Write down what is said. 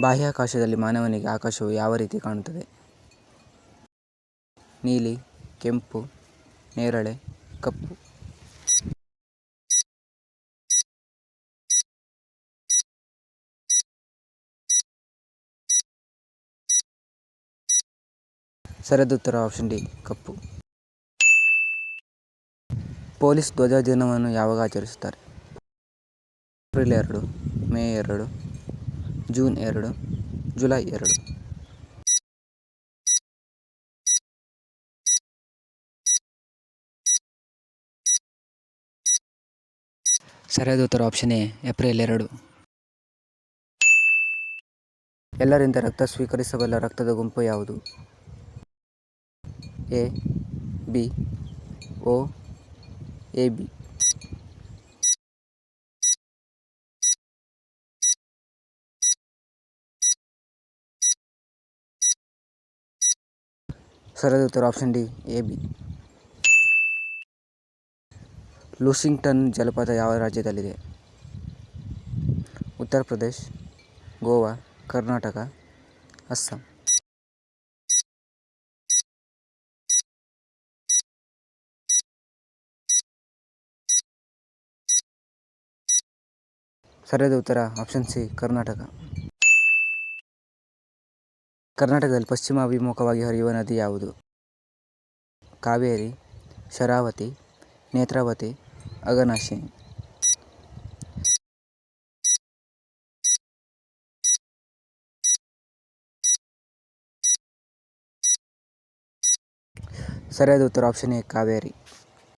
ಬಾಹ್ಯಾಕಾಶದಲ್ಲಿ ಮಾನವನಿಗೆ ಆಕಾಶವು ಯಾವ ರೀತಿ ಕಾಣುತ್ತದೆ? ನೀಲಿ, ಕೆಂಪು, ನೇರಳೆ, ಕಪ್ಪು. ಸರದುತ್ತರ ಆಪ್ಷನ್ ಡಿ, ಕಪ್ಪು. ಪೊಲೀಸ್ ಧ್ವಜ ದಿನವನ್ನು ಯಾವಾಗ ಆಚರಿಸುತ್ತಾರೆ? ಏಪ್ರಿಲ್ ಎರಡು, ಮೇ ಎರಡು ಜೂನ್ ಎರಡು, ಜುಲೈ ಎರಡು. ಸರಿಯಾದ ಉತ್ತರ ಆಪ್ಷನ್ ಎ, ಏಪ್ರಿಲ್ ಎರಡು. ಎಲ್ಲರಿಂದ ರಕ್ತ ಸ್ವೀಕರಿಸಬಲ್ಲ ರಕ್ತದ ಗುಂಪು ಯಾವುದು? A, B, O, A, B. ಸರಿಯಾದ ಉತ್ತರ option D A B Lushington ಜಲಪಾತ ಯಾವ ರಾಜ್ಯದಲ್ಲಿದೆ? ಉತ್ತರ ಪ್ರದೇಶ್, ಗೋವಾ, ಕರ್ನಾಟಕ, ಅಸ್ಸಾಂ. ಸರಿಯಾದ ಉತ್ತರ ಆಪ್ಷನ್ ಸಿ, ಕರ್ನಾಟಕ. ಕರ್ನಾಟಕದಲ್ಲಿ ಪಶ್ಚಿಮ ಅಭಿಮುಖವಾಗಿ ಹರಿಯುವ ನದಿ ಯಾವುದು? ಕಾವೇರಿ, ಶರಾವತಿ, ನೇತ್ರಾವತಿ, ಅಗನಾಶಿ. ಸರಿಯಾದ ಉತ್ತರ ಆಪ್ಷನ್ ಎ, ಕಾವೇರಿ.